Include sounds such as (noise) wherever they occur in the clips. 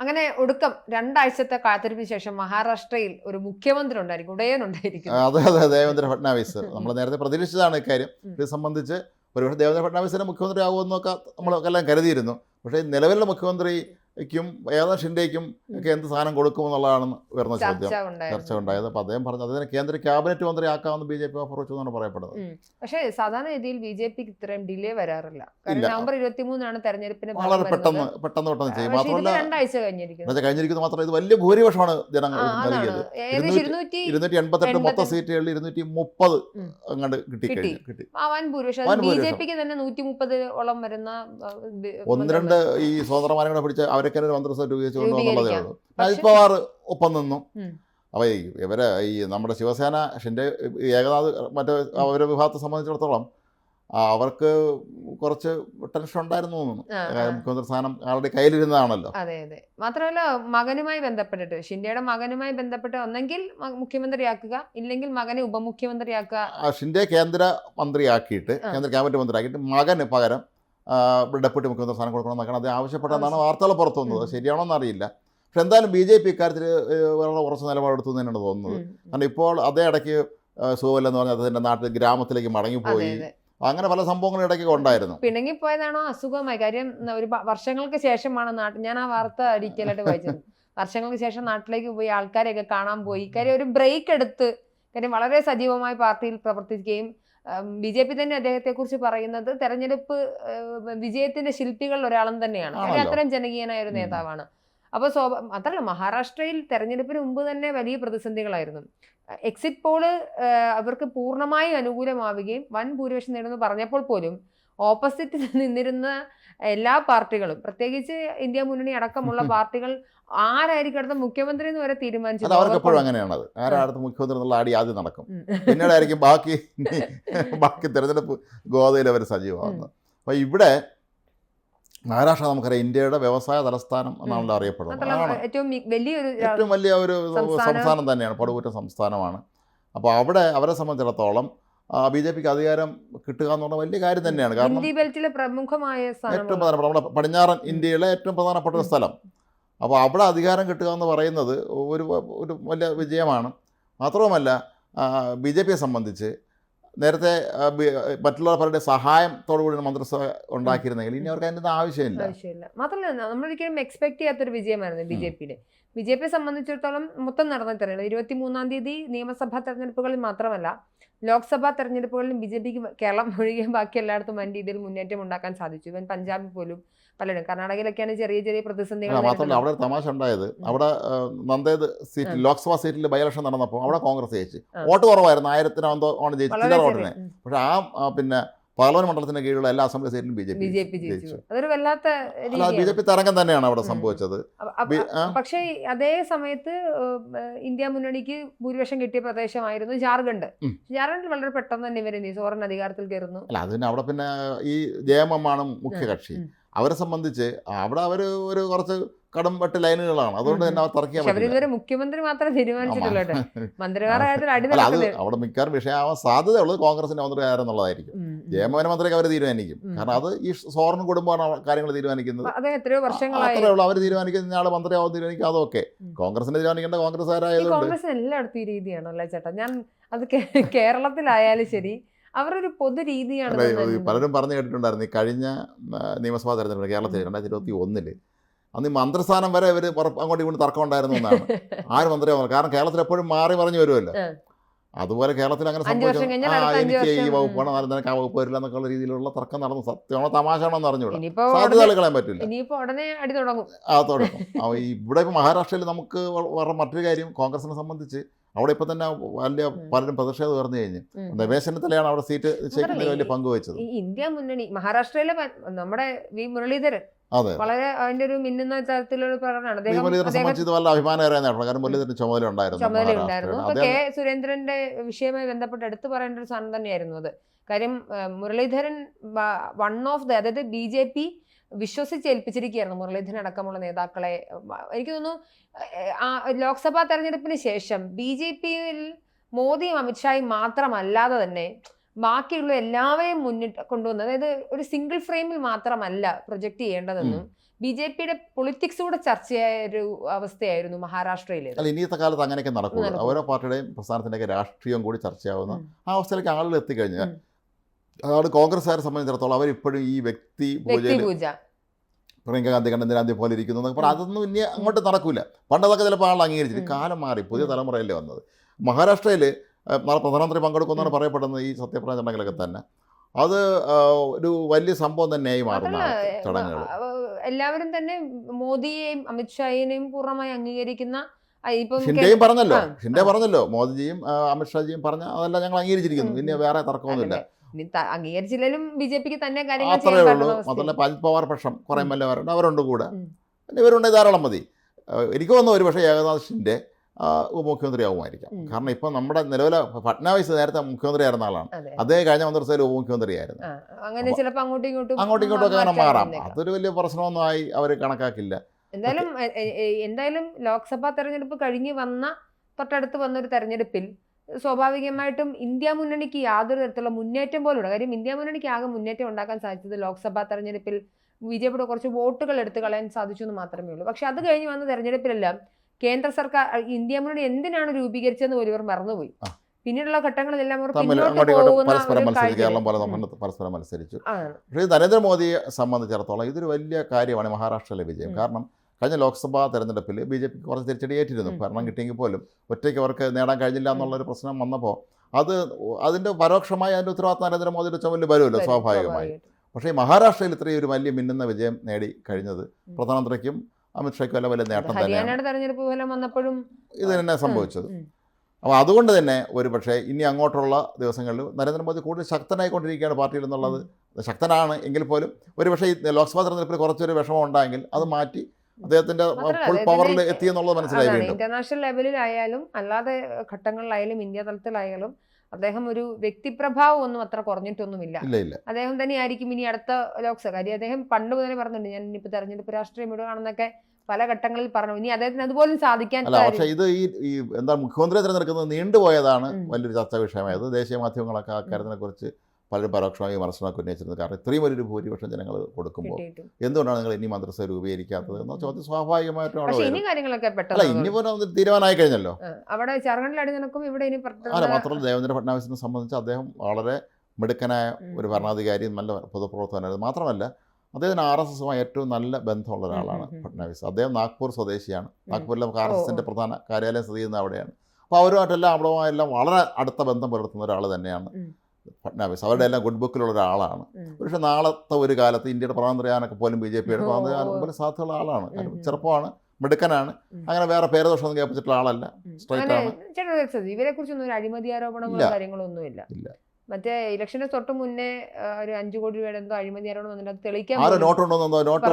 അങ്ങനെ ഒടുക്കം രണ്ടാഴ്ചത്തെ കാത്തിരിപ്പിന് ശേഷം മഹാരാഷ്ട്രയിൽ ഒരു മുഖ്യമന്ത്രി ഉണ്ടായിരിക്കും ഉടയൻ ഉണ്ടായിരിക്കും. അതെ അതെ ദേവേന്ദ്ര ഫട്നാവിസ്. നമ്മൾ നേരത്തെ പ്രതീക്ഷിച്ചതാണ് ഇക്കാര്യം. ഇത് സംബന്ധിച്ച് ഒരുപക്ഷെ ദേവേന്ദ്ര ഫട്നാവിസിനെ മുഖ്യമന്ത്രി ആകുമെന്നൊക്കെ നമ്മളൊക്കെ എല്ലാം കരുതിയിരുന്നു. പക്ഷേ നിലവിലെ മുഖ്യമന്ത്രിക്കും ഏതാ ഷിൻഡേക്കും ഒക്കെ എന്ത് സാധനം കൊടുക്കുമെന്നുള്ളതാണ് വരുന്ന ചോദ്യം. ചർച്ച ഉണ്ടായത് അപ്പോൾ അദ്ദേഹം പറഞ്ഞു അതിനെ കേന്ദ്ര ക്യാബിനറ്റ് മന്ത്രി ആക്കാമെന്ന് ബി ജെ പി ഓഫർ വെച്ചു എന്നാണ് പറയപ്പെടുന്നത് പക്ഷേ സാധാരണ രീതിയിൽ ബി ജെ പിക്ക് ഇത്രയും ഡിലേ വരാറില്ല. നവംബർ ഇരുപത്തി മൂന്നാണ് തെരഞ്ഞെടുപ്പിന് വളരെ പെട്ടെന്ന് പെട്ടെന്ന് പെട്ടെന്ന് ചെയ്യും. മാത്രമല്ല രണ്ടാഴ്ച കഴിഞ്ഞിരിക്കുന്നു. കഴിഞ്ഞിരിക്കുന്നത് മാത്രമല്ല ഇത് വലിയ ഭൂരിപക്ഷമാണ് ജനങ്ങൾ നൽകിയത്. ഇരുന്നൂറ്റി എൺപത്തെട്ട് മൊത്തം സീറ്റുകളിൽ ഇരുന്നൂറ്റി മുപ്പത്. അങ്ങോട്ട് കിട്ടി. കഴിഞ്ഞു കിട്ടി. ഭൂരിപക്ഷം. ബി ജെ പിക്ക് തന്നെ നൂറ്റി മുപ്പത് ഓളം വരുന്ന ഒന്ന് രണ്ട് ഈ സ്വതന്ത്രമാരെ പിടിച്ച് പിടിച്ച് അവരൊക്കെ ഒരു മന്ത്രിസഭ രൂപീകരിച്ചു കൊണ്ടുവന്നുള്ളതാണ്. ഉള്ളൂ. അജിത് പവാർ ഒപ്പം നിന്നു. അപ്പോൾ ഇവരെ ഈ നമ്മുടെ ശിവസേന ഷിന്റെ ഏകനാഥ് മറ്റേ അവരുടെ വിഭാഗത്തെ സംബന്ധിച്ചിടത്തോളം അവർക്ക് കുറച്ച് ടെൻഷൻ ഉണ്ടായിരുന്നു. മുഖ്യമന്ത്രി സ്ഥാനം ആളുടെ കയ്യിലിരുന്നതാണല്ലോ. അതെ അതെ. മാത്രമല്ല മകനുമായി ബന്ധപ്പെട്ടിട്ട് ഷിൻഡയുടെ മകനുമായി ബന്ധപ്പെട്ട് ഒന്നെങ്കിൽ മുഖ്യമന്ത്രിയാക്കുക ഇല്ലെങ്കിൽ മകനെ ഉപമുഖ്യമന്ത്രിയാക്കുക. ഷിൻഡെ കേന്ദ്ര മന്ത്രിയാക്കിയിട്ട് കേന്ദ്ര ക്യാബിനറ്റ് മന്ത്രിയാക്കിയിട്ട് മകന് പകരം ഡെപ്യൂട്ടി മുഖ്യമന്ത്രി സ്ഥാനം കൊടുക്കണം എന്നൊക്കെയാണ് അദ്ദേഹം ആവശ്യപ്പെട്ടതെന്നാണ് വാർത്തകൾ പുറത്തു വന്നത്. ശരിയാണോ എന്നറിയില്ല പക്ഷെ എന്തായാലും ബി ജെ പി ഇക്കാര്യത്തിൽ വളരെ ഉറച്ച നിലപാടെടുത്തു തന്നെയാണ് തോന്നുന്നത്. കാരണം ഇപ്പോൾ അതേ ഇടയ്ക്ക് സുഖമല്ല എന്ന് പറഞ്ഞാൽ അദ്ദേഹത്തിന്റെ നാട്ടിൽ ഗ്രാമത്തിലേക്ക് മടങ്ങിപ്പോയി. അങ്ങനെ പല സംഭവങ്ങളും ഇടയ്ക്ക് ഉണ്ടായിരുന്നു. പിണങ്ങിപ്പോയതാണോ അസുഖമായി? കാര്യം ഒരു വർഷങ്ങൾക്ക് ശേഷമാണ് നാട്ടിൽ ഞാൻ ആ വാർത്ത ഡീറ്റെയിൽ ആയിട്ട് വായിച്ചത്. വർഷങ്ങൾക്ക് ശേഷം നാട്ടിലേക്ക് പോയി ആൾക്കാരെയൊക്കെ കാണാൻ പോയി. കാര്യം ഒരു ബ്രേക്ക് എടുത്ത് കാര്യം വളരെ സജീവമായി പാർട്ടിയിൽ പ്രവർത്തിക്കുകയും ബി ജെ പി തന്നെ അദ്ദേഹത്തെ കുറിച്ച് പറയുന്നത് തെരഞ്ഞെടുപ്പ് വിജയത്തിന്റെ ശില്പികളിൽ ഒരാളും തന്നെയാണ്. അത്രയും ജനകീയനായ ഒരു നേതാവാണ്. അപ്പോൾ സ്വാഭ അതല്ല മഹാരാഷ്ട്രയിൽ തെരഞ്ഞെടുപ്പിന് മുമ്പ് തന്നെ വലിയ പ്രതിസന്ധികളായിരുന്നു. എക്സിറ്റ് പോൾ അവർക്ക് പൂർണമായി അനുകൂലമാവുകയും വൻ ഭൂരിപക്ഷം നേടുമെന്ന് പറഞ്ഞപ്പോൾ പോലും ഓപ്പോസിറ്റ് (laughs) നിന്നിരുന്ന എല്ലാ പാർട്ടികളും പ്രത്യേകിച്ച് ഇന്ത്യ മുന്നണി അടക്കമുള്ള (laughs) പാർട്ടികൾ ആരായിരിക്കും അടുത്ത മുഖ്യമന്ത്രി എന്ന് വരെ തീരുമാനിച്ചു അവർക്ക് എപ്പോഴും അങ്ങനെയാണത്. ആരാടുത്ത് മുഖ്യമന്ത്രി എന്നുള്ള ആടി ആദ്യം നടക്കും. പിന്നീടായിരിക്കും ബാക്കി (laughs) ബാക്കി തിരഞ്ഞെടുപ്പ് ഗോതയിൽ അവർ സജീവമാകുന്നത് അപ്പോൾ ഇവിടെ മഹാരാഷ്ട്ര നമുക്കറിയാം ഇന്ത്യയുടെ വ്യവസായ തലസ്ഥാനം എന്നാണല്ലോ അറിയപ്പെടുന്നത്. ഏറ്റവും വലിയ ഒരു സംസ്ഥാനം. സംസ്ഥാനം തന്നെയാണ് പടുകൂറ്റ സംസ്ഥാനമാണ്. അപ്പോൾ അവിടെ അവരെ സംബന്ധിച്ചിടത്തോളം ബി ജെ പിക്ക് അധികാരം കിട്ടുക എന്ന് പറഞ്ഞാൽ വലിയ കാര്യം തന്നെയാണ്. കാരണം ബെൽറ്റിലെ പ്രമുഖമായ ഏറ്റവും പ്രധാനപ്പെട്ട നമ്മുടെ പടിഞ്ഞാറൻ ഇന്ത്യയിലെ ഏറ്റവും പ്രധാനപ്പെട്ട ഒരു സ്ഥലം. അപ്പോൾ അവിടെ അധികാരം കിട്ടുക എന്ന് പറയുന്നത് ഒരു ഒരു വലിയ വിജയമാണ്. മാത്രവുമല്ല ബി ജെ പിയെ സംബന്ധിച്ച് നേരത്തെ ആ, ബി- മറ്റുള്ള പലരുടെ സഹായത്തോടു കൂടി മന്ത്രിസഭ ഉണ്ടാക്കിയിരുന്നെങ്കിൽ ഇനി അവർക്ക് അതിന്റെ ആവശ്യമില്ല. ആവശ്യമില്ല. മാത്രമല്ല നമ്മളൊരിക്കലും എക്സ്പെക്ട് ചെയ്യാത്തൊരു വിജയമായിരുന്നു ബി ജെ പിയുടെ ബി ജെ പിയെ സംബന്ധിച്ചിടത്തോളം മൊത്തം നടന്ന തെരഞ്ഞെടുപ്പ് ഇരുപത്തി മൂന്നാം തീയതി നിയമസഭാ തെരഞ്ഞെടുപ്പുകളിൽ മാത്രമല്ല ലോക്സഭാ തെരഞ്ഞെടുപ്പുകളിലും ബി ജെ പിക്ക് കേരളം ഒഴികെ ബാക്കി എല്ലായിടത്തും വൻ രീതിയിൽ മുന്നേറ്റം ഉണ്ടാക്കാൻ സാധിച്ചു. ഇവൻ പഞ്ചാബിൽ പോലും പലരും. കർണാടകയിലൊക്കെയാണ് ചെറിയ ചെറിയ പ്രതിസന്ധികൾ മാത്രമല്ല അവിടെ ഒരു തമാശ ഉണ്ടായത്. അവിടെ നന്ദേത് സീറ്റിൽ ലോക്സഭാ സീറ്റിൽ ബൈ ഇലക്ഷൻ നടന്നപ്പോൾ അവിടെ കോൺഗ്രസ് ജയിച്ചു. വോട്ട് കുറവായിരുന്നു. ആയിരത്തിനോ ആണ് ജയിച്ചു ചില്ലറ വോട്ടിനെ. പക്ഷെ ആ പിന്നെ പാർലമെന്റ് മണ്ഡലത്തിന്റെ കീഴിലുള്ള എല്ലാ അസംബ്ലി സീറ്റിലും ബി ജെ പി ജയിച്ചു. അതൊരു വല്ലാത്ത ബി ജെ പി തരംഗം തന്നെയാണ് അവിടെ സംഭവിച്ചത്. പക്ഷേ അതേ സമയത്ത് ഇന്ത്യ മുന്നണിക്ക് ഭൂരിപക്ഷം കിട്ടിയ പ്രദേശമായിരുന്നു ജാർഖണ്ഡ്. ജാർഖണ്ഡിൽ വളരെ പെട്ടെന്ന് തന്നെ ഇവർ സോറൻ അധികാരത്തിൽ കയറുന്നു. അല്ല അതിന് അവിടെ പിന്നെ ഈ ജയമമാണ് മുഖ്യ കക്ഷി. അവരെ സംബന്ധിച്ച് അവിടെ അവർ ഒരു കുറച്ച് കടം വെട്ട് ലൈനുകളാണ്. അതുകൊണ്ട് തന്നെ അവർ തർക്കിയാൽ പറ്റില്ല. മുഖ്യമന്ത്രി മാത്രമേ തീരുമാനിച്ചിട്ടുള്ളൂ അത് അവിടെ മിക്കവാറും വിഷയമാവാൻ സാധ്യതയുള്ളത് കോൺഗ്രസിന്റെ മന്ത്രിയാരെന്നുള്ളതായിരിക്കും. ജയമോഹന മന്ത്രിക്ക് അവർ തീരുമാനിക്കും. കാരണം അത് ഈ സോറിന് കുടുംബമാണ് കാര്യങ്ങൾ തീരുമാനിക്കുന്നത്. അത്രേ ഉള്ളൂ. അവർ തീരുമാനിക്കുന്ന ആൾ മന്ത്രിയാവും തീരുമാനിക്കും അതൊക്കെ കോൺഗ്രസിന്റെ കോൺഗ്രസിനെ തീരുമാനിക്കേണ്ട കോൺഗ്രസ്സുകാരായതുകൊണ്ട് കോൺഗ്രസ് എല്ലായിടത്തും ഈ രീതിയാണല്ലേ ചേട്ടാ. ഞാൻ അത് കേരളത്തിലായാലും ശരി അവരൊരു പൊതു രീതിയാണ് പലരും പറഞ്ഞു കേട്ടിട്ടുണ്ടായിരുന്നു ഈ കഴിഞ്ഞ നിയമസഭാ തെരഞ്ഞെടുപ്പ് കേരളത്തിൽ രണ്ടായിരത്തി ഇരുപത്തി ഒന്നിൽ അന്ന് ഈ മന്ത്രിസ്ഥാനം വരെ ഇവർ അങ്ങോട്ടും ഇങ്ങോട്ടും തർക്കം ഉണ്ടായിരുന്നു എന്നാണ്. (laughs) ആര് മന്ത്രിയാവുന്നത് കാരണം കേരളത്തിൽ എപ്പോഴും മാറി പറഞ്ഞു വരുമല്ലോ അതുപോലെ കേരളത്തിൽ അങ്ങനെ സംഭവിച്ചു ആ എനിക്ക് ഈ വകുപ്പ് വകുപ്പാണ് അതിന് നിനക്ക് ആ വകുപ്പ് വരില്ല എന്നൊക്കെയുള്ള രീതിയിലുള്ള തർക്കം നടന്നു. സത്യമാണോ തമാശയാണോ എന്ന് അറിഞ്ഞൂടാ സാധ്യതകൾ കളയാൻ പറ്റില്ല. ആ തുടങ്ങും. ഇവിടെ ഇപ്പോൾ മഹാരാഷ്ട്രയിൽ നമുക്ക് മറ്റൊരു കാര്യം കോൺഗ്രസിനെ സംബന്ധിച്ച് അവിടെ ഇപ്പം തന്നെ വലിയ പലരും പ്രതിഷേധം ഉയർന്നു കഴിഞ്ഞു. നിവേശനത്തിലാണ് അവിടെ സീറ്റ് നിശ്ചയിക്കുന്നതിൽ വലിയ പങ്ക് വഹിച്ചത്. ഈ ഇന്ത്യ മുന്നണി മഹാരാഷ്ട്രയിലെ നമ്മുടെ വി മുരളീധരൻ അതെ. വളരെ അതിന്റെ ഒരു മിന്നുന്ന തരത്തിലുള്ള പ്രകടനമാണ്. അദ്ദേഹം മുരളീധരനെ സംബന്ധിച്ച് ഇത് വല്ല അഭിമാനകരമായ നേട്ടമാണ് കാരണം മുരളീധരന് ചുമതല ഉണ്ടായിരുന്നു ചുമതല ഉണ്ടായിരുന്നു. അപ്പൊ കെ സുരേന്ദ്രന്റെ വിഷയവുമായി ബന്ധപ്പെട്ട് എടുത്തു പറയേണ്ട ഒരു സാധനം തന്നെയായിരുന്നു അത്. കാര്യം മുരളീധരൻ വൺ ഓഫ് ദ അതായത് ബി ജെ പി വിശ്വസിച്ചേൽപ്പിച്ചിരിക്കുകയായിരുന്നു മുരളീധരൻ അടക്കമുള്ള നേതാക്കളെ എനിക്ക് തോന്നുന്നു ആ ലോക്സഭാ തെരഞ്ഞെടുപ്പിന് ശേഷം ബി ജെ പിയിൽ മോദിയും അമിത്ഷായും മാത്രമല്ലാതെ തന്നെ ബാക്കിയുള്ള എല്ലാവരെയും മുന്നിട്ട് കൊണ്ടുവന്ന് അതായത് ഒരു സിംഗിൾ ഫ്രെയിമിൽ മാത്രമല്ല പ്രൊജക്ട് ചെയ്യേണ്ടതെന്നും ബി ജെ പിയുടെ പൊളിറ്റിക്സ് കൂടെ ചർച്ചയായ ഒരു അവസ്ഥയായിരുന്നു മഹാരാഷ്ട്രയിൽ അല്ല ഇനിയത്തെ കാലത്ത് അങ്ങനെയൊക്കെ നടക്കുള്ളൂ നടക്കുള്ളൂ. ഓരോ പാർട്ടിയുടെയും പ്രസ്ഥാനത്തിന്റെയൊക്കെ രാഷ്ട്രീയം കൂടി ചർച്ചയാവുന്ന. ആ അവസ്ഥയിലേക്ക് ആളുകൾ എത്തിക്കഴിഞ്ഞാൽ. അതാണ് കോൺഗ്രസ്സുകാരെ സംബന്ധിച്ചിടത്തോളം അവരിപ്പോഴും ഈ വ്യക്തി പൂജ പ്രിയങ്ക ഗാന്ധി കണ്ണന്തിരാന്തി പോലെ ഇരിക്കുന്നു എന്നൊക്കെ പറഞ്ഞാൽ അതൊന്നും ഇനി അങ്ങോട്ട് നടക്കൂല. പണ്ടതൊക്കെ ചിലപ്പോൾ ആൾ അംഗീകരിച്ചിട്ട് കാലം മാറി. പുതിയ തലമുറയല്ലേ വന്നത്. മഹാരാഷ്ട്രയിൽ നാളെ പ്രധാനമന്ത്രി പങ്കെടുക്കുമെന്നാണ് പറയപ്പെടുന്നത് ഈ സത്യപ്രതിജ്ഞ ചടങ്ങിലൊക്കെ തന്നെ. അത് ഒരു വലിയ സംഭവം തന്നെയായി മാറുന്ന ചടങ്ങുകൾ എല്ലാവരും തന്നെ മോദിയെയും അമിത്ഷായിനെയും പൂർണമായി അംഗീകരിക്കുന്ന ഷിൻഡെയും പറഞ്ഞല്ലോ. ഷിൻഡെ പറഞ്ഞല്ലോ. മോദിജിയും അമിത്ഷാജിയും പറഞ്ഞ അതെല്ലാം ഞങ്ങൾ അംഗീകരിച്ചിരിക്കുന്നു. പിന്നെ വേറെ തർക്കമൊന്നുമില്ല. അംഗീകരിച്ചില്ലെങ്കിലും ബി ജെ പിക്ക് തന്നെ കാര്യങ്ങൾ അത്രേ ചെയ്യാൻ ഉള്ളൂ. മാത്രമല്ല. അജിത് പവാർ പക്ഷം കുറേ എമാരുണ്ട് അവരുണ്ട് കൂടെ. പിന്നെ ഇവരുണ്ടെങ്കിൽ ധാരാളം മതി. എനിക്ക് തോന്നുന്നു ഒരു പക്ഷേ ഏകനാഥ് ഷിൻഡെ ഉപമുഖ്യമന്ത്രിയാവുമായിരിക്കാം കാരണം ഇപ്പം നമ്മുടെ നിലവിലെ ഫട്നാവിസ് നേരത്തെ മുഖ്യമന്ത്രിയായിരുന്ന ആളാണ്. അതേ. അദ്ദേഹം കഴിഞ്ഞ മന്ത്രിസഭയിൽ ഉപമുഖ്യമന്ത്രി ഉപമുഖ്യമന്ത്രിയായിരുന്നു. അങ്ങനെ ചിലപ്പോൾ അങ്ങോട്ടും ഇങ്ങോട്ടും അങ്ങോട്ടും ഇങ്ങോട്ടും അങ്ങനെ മാറാം. അതൊരു വലിയ പ്രശ്നമൊന്നും ആയി അവർ കണക്കാക്കില്ല. എന്തായാലും എന്തായാലും ലോക്സഭാ തെരഞ്ഞെടുപ്പ് കഴിഞ്ഞ് വന്ന തൊട്ടടുത്ത് വന്ന ഒരു തെരഞ്ഞെടുപ്പിൽ സ്വാഭാവികമായിട്ടും ഇന്ത്യ മുന്നണിക്ക് യാതൊരു തരത്തിലുള്ള മുന്നേറ്റം പോലുള്ള കാര്യം ഇന്ത്യ മുന്നണിക്ക് ആകെ മുന്നേറ്റം ഉണ്ടാക്കാൻ സാധിച്ചത് ലോക്സഭാ തെരഞ്ഞെടുപ്പിൽ ബിജെപിയുടെ കുറച്ച് വോട്ടുകൾ എടുത്തു കളയാൻ സാധിച്ചു എന്ന് മാത്രമേ ഉള്ളൂ. പക്ഷെ അത് കഴിഞ്ഞ് വന്ന തെരഞ്ഞെടുപ്പിലെല്ലാം കേന്ദ്ര സർക്കാർ ഇന്ത്യ മുന്നണി എന്തിനാണ് രൂപീകരിച്ചതെന്ന് പോലും ഇവർ മറന്നുപോയി. പിന്നീടുള്ള ഘട്ടങ്ങളിലെല്ലാം പരസ്പരം കേരളം പോലെ പരസ്പരം മത്സരിച്ചു. പക്ഷേ നരേന്ദ്രമോദിയെ സംബന്ധിച്ചിടത്തോളം ഇതൊരു വലിയ കാര്യമാണ് മഹാരാഷ്ട്രയിലെ വിജയം. കാരണം കഴിഞ്ഞ ലോക്സഭാ തെരഞ്ഞെടുപ്പിൽ ബി ജെ പിക്ക് കുറച്ച് തിരിച്ചടി ഏറ്റിരുന്നു. ഭരണം കിട്ടിയെങ്കിൽ പോലും ഒറ്റയ്ക്ക് അവർക്ക് നേടാൻ കഴിഞ്ഞില്ല എന്നുള്ളൊരു പ്രശ്നം വന്നപ്പോൾ അത് അതിന്റെ പരോക്ഷമായി അതിന്റെ ഉത്തരവാദിത്തം നരേന്ദ്രമോദിയുടെ ചുമലിൽ വരുമല്ലോ സ്വാഭാവികമായി. പക്ഷേ ഈ മഹാരാഷ്ട്രയിൽ ഇത്രയും ഒരു വലിയ മിന്നുന്ന വിജയം നേടി കഴിഞ്ഞത്. പ്രധാനമന്ത്രിക്കും അമിത്ഷായ്ക്കും എല്ലാം വലിയ നേട്ടം തന്നെയാണ്. ഇത് തന്നെ സംഭവിച്ചത്. അപ്പോൾ അതുകൊണ്ട് തന്നെ ഒരു പക്ഷേ ഇനി അങ്ങോട്ടുള്ള ദിവസങ്ങളിൽ നരേന്ദ്രമോദി കൂടുതൽ ശക്തനായിക്കൊണ്ടിരിക്കുകയാണ് പാർട്ടിയിൽ എന്നുള്ളത് ശക്തനാണ് എങ്കിൽ പോലും ഒരു പക്ഷേ ഈ ലോക്സഭാ തെരഞ്ഞെടുപ്പിൽ കുറച്ചൊരു വിഷമം ഉണ്ടായെങ്കിൽ അത് മാറ്റി അദ്ദേഹത്തിന്റെ ഫുൾ പവറിൽ എത്തി എന്നുള്ളത് മനസ്സിലായി ഇന്റർനാഷണൽ ലെവലിലായാലും അല്ലാതെ ഘട്ടങ്ങളിലായാലും ഇന്ത്യ തലത്തിലായാലും അദ്ദേഹം ഒരു വ്യക്തിപ്രഭാവം ഒന്നും അത്ര കുറഞ്ഞിട്ടൊന്നുമില്ല. അദ്ദേഹം തന്നെയായിരിക്കും ഇനി അടുത്ത ലോക്സഭ കാര്യം അദ്ദേഹം പണ്ട് മുതലേ പറഞ്ഞിട്ടുണ്ട് ഞാൻ ഇനിയിപ്പോ തെരഞ്ഞെടുപ്പ് രാഷ്ട്രീയം വിടുകയാണെന്നൊക്കെ പല ഘട്ടങ്ങളിൽ പറഞ്ഞു. ഇനി അദ്ദേഹത്തിന് അതുപോലും സാധിക്കാൻ അല്ല പക്ഷേ ഇത് ഈ ഈ എന്താ മുഖ്യമന്ത്രിയെ തിരഞ്ഞെടുക്കുന്നത് നീണ്ടുപോയതാണ് വലിയൊരു ചർച്ചാ വിഷയമായത്. ദേശീയ മാധ്യമങ്ങളൊക്കെ ആ കാര്യത്തിനെ കുറിച്ച് പലരും പരോക്ഷമായി വിമർശനമൊക്കെ ഉന്നയിച്ചിരുന്നത് കാരണം ഇത്രയും വലിയൊരു ഭൂരിപക്ഷം ജനങ്ങൾ കൊടുക്കുമ്പോൾ എന്തുകൊണ്ടാണ് നിങ്ങൾ ഇനി മന്ത്രിസഭ രൂപീകരിക്കാത്തത് എന്ന ചോദ്യം സ്വാഭാവികമായിട്ടും അവിടെ പക്ഷെ ഇനി കാര്യങ്ങളൊക്കെ അല്ല ഇനി പോലെ തീരുമാനമായി കഴിഞ്ഞല്ലോ. അവിടെ ജാർഖണ്ഡിൽ അടിനിടക്കും ഇവിടെ ഇനി അല്ല മാത്രമല്ല ദേവേന്ദ്ര ഫട്നാവിസിനെ സംബന്ധിച്ച് അദ്ദേഹം വളരെ മിടുക്കനായ ഒരു ഭരണാധികാരി നല്ല പൊതുപ്രവർത്തകനായിരുന്നു മാത്രമല്ല അദ്ദേഹത്തിന് ആർ എസ് എസുമായി ഏറ്റവും നല്ല ബന്ധമുള്ള ഒരാളാണ്. ഫട്നാവിസ്. അദ്ദേഹം നാഗ്പൂർ സ്വദേശിയാണ്. നാഗ്പൂരിലെ നമുക്ക് ആർ എസ് എസിന്റെ എസിന്റെ പ്രധാന കാര്യാലയം സ്ഥിതി ചെയ്യുന്ന അവിടെയാണ്. അപ്പോൾ അവരുമായിട്ടെല്ലാം അവിടെയുമായെല്ലാം വളരെ അടുത്ത ബന്ധം പുലർത്തുന്ന ഒരാൾ തന്നെയാണ്. ഫട്നാവിസ് അവരുടെ എല്ലാം ഗുഡ് ബുക്കിലുള്ള ഒരാളാണ്. പക്ഷേ നാളത്തെ ഒരു കാലത്ത് ഇന്ത്യയുടെ പ്രധാനമന്ത്രിയാനൊക്കെ പോലും ബി ജെ പിയുടെ പ്രധാനമന്ത്രി പോലും സാധ്യതയുള്ള ആളാണ്. ചെറുപ്പമാണ് മിടുക്കനാണ് അങ്ങനെ വേറെ പേരദോഷമൊന്നും കേൾപ്പിച്ചിട്ടുള്ള ആളല്ല സ്ട്രൈറ്റ് ആണ്. ഇവരെ കുറിച്ചൊന്നും ഒരു അഴിമതി ആരോപണങ്ങളോ. കാര്യങ്ങളോ ഒന്നുമില്ല. മറ്റേ ഇലക്ഷന് തൊട്ട് മുന്നേ ഒരു അഞ്ചു കോടി രൂപയുടെ എന്തോ അഴിമതി ആരോട് വന്നിട്ട് അത് തെളിയിക്കാൻ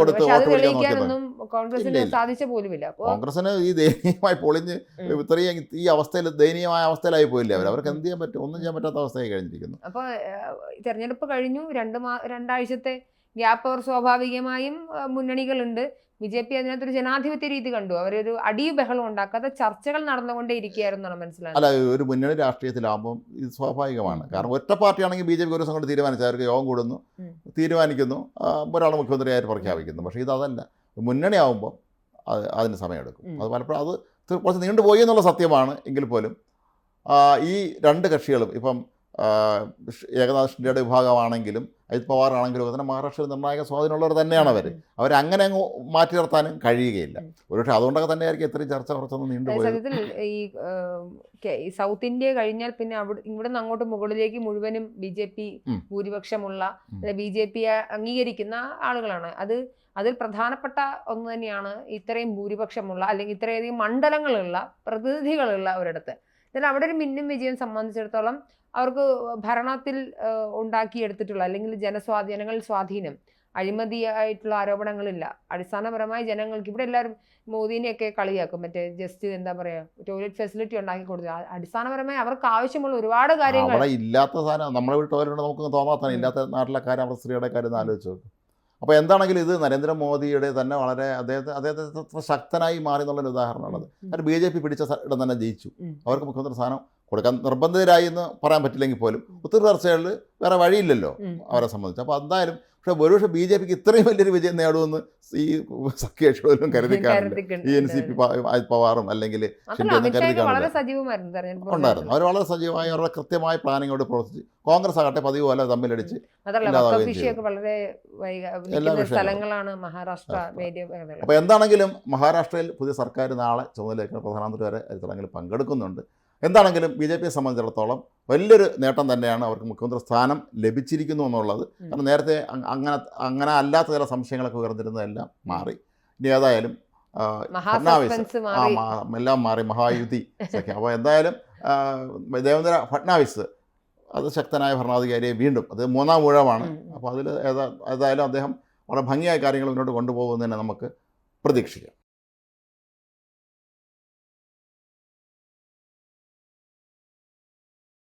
പക്ഷെ അത് തെളിയിക്കാനൊന്നും കോൺഗ്രസിന്. സാധിച്ച പോലുമില്ല. കോൺഗ്രസിന് ഈ ദയനീയമായി പൊളിഞ്ഞ് ഇത്രയും ഈ അവസ്ഥയിൽ ദയനീയമായ അവസ്ഥയിലായി പോയില്ലേ അവർ? അവർക്ക് എന്ത് ചെയ്യാൻ പറ്റും? ഒന്നും ചെയ്യാൻ പറ്റാത്ത അവസ്ഥയായി കഴിഞ്ഞിരിക്കുന്നു. അപ്പൊ ആ, തെരഞ്ഞെടുപ്പ് കഴിഞ്ഞു. രണ്ട് മാ രണ്ടാഴ്ചത്തെ ഗ്യാപ്പ് അവർ സ്വാഭാവികമായും മുന്നണികളുണ്ട്. ബി ജെ പി അതിനകത്തൊരു ജനാധിപത്യ രീതി കണ്ടു. അവരൊരു അടിയും ബഹളം ഉണ്ടാക്കാതെ ചർച്ചകൾ നടന്നുകൊണ്ടേ ഇരിക്കുകയായിരുന്നാണ് മനസ്സിലായത് അല്ല ഒരു മുന്നണി രാഷ്ട്രീയത്തിലാകുമ്പോൾ ഇത് സ്വാഭാവികമാണ്. കാരണം ഒറ്റ പാർട്ടിയാണെങ്കിൽ ബി ജെ പി ഒരു സംഘടന തീരുമാനിച്ചു അവർക്ക് യോഗം കൂടുന്നു തീരുമാനിക്കുന്നു ഒരാൾ മുഖ്യമന്ത്രിയായിട്ട് പ്രഖ്യാപിക്കുന്നു. പക്ഷേ ഇതല്ല മുന്നണിയാവുമ്പോൾ അത് അതിന് സമയമെടുക്കും. അത് പലപ്പോഴും അത് കുറച്ച് നീണ്ടുപോയി എന്നുള്ള സത്യമാണ്. എങ്കിൽ പോലും ഈ രണ്ട് കക്ഷികളും ഇപ്പം ഏകനാഥ് ഷിൻഡെയുടെ വിഭാഗമാണെങ്കിലും അജിത് പവാർ ആണെങ്കിലും ഒക്കെ തന്നെ മഹാരാഷ്ട്രയിൽ നിർണായക സ്വാധീനമുള്ളവർ തന്നെയാണ് അവർ. അവരങ്ങനെ അങ്ങ് മാറ്റി നിർത്താനും കഴിയുകയില്ല. ഒരുപക്ഷെ അതുകൊണ്ടൊക്കെ തന്നെയായിരിക്കും ഇത്രയും ചർച്ച കുറച്ചൊന്നും നീണ്ടുപോയത് ഈ സൗത്ത് ഇന്ത്യ കഴിഞ്ഞാൽ പിന്നെ അവിടെ ഇവിടെ നിന്ന് അങ്ങോട്ട് മുകളിലേക്ക് മുഴുവനും ബി ജെ പി. ഭൂരിപക്ഷമുള്ള ബി ജെ പി അംഗീകരിക്കുന്ന ആളുകളാണ് അത് അതിൽ പ്രധാനപ്പെട്ട ഒന്ന് തന്നെയാണ് ഇത്രയും ഭൂരിപക്ഷമുള്ള അല്ലെങ്കിൽ ഇത്രയധികം മണ്ഡലങ്ങളുള്ള പ്രതിനിധികളുള്ള ഒരിടത്ത് എന്നാൽ അവിടെ ഒരു മിന്നും വിജയം സംബന്ധിച്ചിടത്തോളം അവർക്ക് ഭരണത്തിൽ ഉണ്ടാക്കിയെടുത്തിട്ടുള്ള അല്ലെങ്കിൽ ജനസ്വാധീനങ്ങൾ സ്വാധീനം അഴിമതിയായിട്ടുള്ള ആരോപണങ്ങളില്ല. അടിസ്ഥാനപരമായി ജനങ്ങൾക്ക് ഇവിടെ എല്ലാവരും മോദിനെയൊക്കെ കളിയാക്കും. മറ്റേ ജസ്റ്റ് എന്താ പറയാ ടോയ്ലറ്റ് ഫെസിലിറ്റി ഉണ്ടാക്കി കൊടുത്തു. അടിസ്ഥാനപരമായി അവർക്ക് ആവശ്യമുള്ള ഒരുപാട് കാര്യങ്ങൾ. അവിടെ ഇല്ലാത്ത സാധനം നമ്മളെ ടോയ്ലറ്റ് നമുക്ക് തോന്നാത്ത. ഇല്ലാത്ത നാട്ടിലെ കാര്യം അവിടെ സ്ത്രീയുടെ കാര്യം ആലോചിച്ചു അപ്പോൾ എന്താണെങ്കിലും ഇത് നരേന്ദ്രമോദിയുടെ തന്നെ വളരെ അദ്ദേഹത്തെ അദ്ദേഹത്തെ ശക്തനായി മാറി എന്നുള്ളൊരു ഉദാഹരണമാണത്. അത് ബി ജെ പി പിടിച്ച ഇടം തന്നെ ജയിച്ചു. അവർക്ക് മുഖ്യമന്ത്രി സ്ഥാനം കൊടുക്കാൻ നിർബന്ധിതരായി എന്ന് പറയാൻ പറ്റില്ലെങ്കിൽ പോലും ഒത്തിരി ചർച്ചകളിൽ വേറെ വഴിയില്ലല്ലോ അവരെ സംബന്ധിച്ച്. അപ്പോൾ എന്തായാലും പക്ഷേ ഒരുപക്ഷെ ബി ജെ പിക്ക് ഇത്രയും വലിയൊരു വിജയം നേടുമെന്ന് ഈ സഖ്യകക്ഷികളും കരുതി ഈ എൻ സി പി അജിത് പവാറും അല്ലെങ്കിൽ ഉണ്ടായിരുന്നു. അവർ വളരെ സജീവമായി അവരുടെ കൃത്യമായ പ്ലാനിങ്ങോട് പ്രവർത്തിച്ച് കോൺഗ്രസ് ആകട്ടെ പതിവ് പോലെ തമ്മിലടിച്ച്. അപ്പോൾ എന്താണെങ്കിലും മഹാരാഷ്ട്രയിൽ പുതിയ സർക്കാർ നാളെ ചുമതലയേക്കുന്ന പ്രധാനമന്ത്രി വരെ ചടങ്ങിൽ പങ്കെടുക്കുന്നുണ്ട്. എന്താണെങ്കിലും ബി ജെ പിയെ സംബന്ധിച്ചിടത്തോളം വലിയൊരു നേട്ടം തന്നെയാണ് അവർക്ക് മുഖ്യമന്ത്രി സ്ഥാനം ലഭിച്ചിരിക്കുന്നു എന്നുള്ളത്. കാരണം നേരത്തെ അങ്ങനെ അങ്ങനെ അല്ലാത്ത ചില സംശയങ്ങളൊക്കെ ഉയർന്നിരുന്നതെല്ലാം മാറി. ഇനി ഏതായാലും ഫഡ്നാവിസ് ആ എല്ലാം മാറി. മഹായുതി സഖ്യം. അപ്പോൾ എന്തായാലും ദേവേന്ദ്ര ഫഡ്നാവിസ് അത് ശക്തനായ ഭരണാധികാരിയെ വീണ്ടും അത് മൂന്നാം ഊഴമാണ്. അപ്പോൾ അതിൽ ഏതാ ഏതായാലും അദ്ദേഹം വളരെ ഭംഗിയായ കാര്യങ്ങൾ മുന്നോട്ട് കൊണ്ടുപോകുന്നതിനെ നമുക്ക് പ്രതീക്ഷിക്കാം.